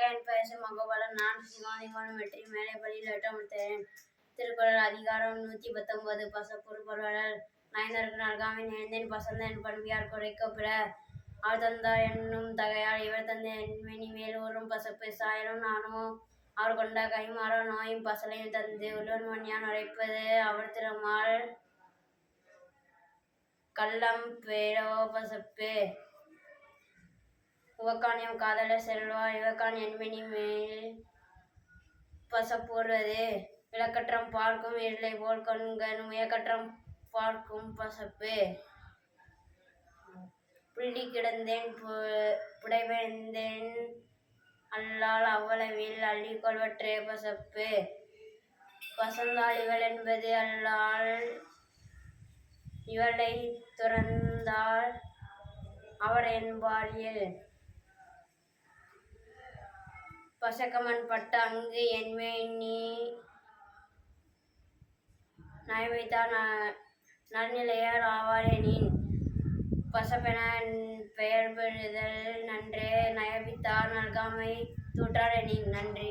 என் பேச மகோபலன் நான் சிவானிவான வெற்றி மேலே பள்ளியில் எட்டமிட்டேன் திருக்குறள் அதிகாரம் நூற்றி பத்தொன்பது பசப்புறுபொருள் நயனருக்கு நல்காமை நேர்ந்தேன் பசந்தன் பண்பியார் குறைக்கப்பட அவர் தந்தார் என்னும் தகையால் இவர் தந்த என்மெனி மேலூரும் பசப்பு சாயலும் நானும் அவர் கொண்ட கைமாறோ நோயும் பசலையும் தந்து உள்ளூர் மணியான் உரைப்பது அவர் திருமால் கள்ளம் பேரோ பசப்பு. உவக்கானியம் காதல செல்வா இவக்கான் என்மெனி மேல் பசப்போடுவது விளக்கற்றம் பார்க்கும் இருளை போல் கண்கன் முயக்கற்றம் பார்க்கும் பசப்பு. புள்ளி கிடந்தேன் பு- புடைபெயர்ந்தேன் அல்லால் அவ்வளவில் அள்ளிக்கொள்வற்றே பசப்பு. பசந்தாள் இவள் என்பது அல்லால் இவளை துறந்தால் அவர் என்பாரியல் பசக்கமன் பட்ட அங்கு என்மே நீ நயமைத்தான் நன்னிலையார் ஆவாரேனின். பசப்பென பெயர் பெறுதல் நன்றே. நயவித்தார் நல்காமை தூற்றாரெனின். நன்றி.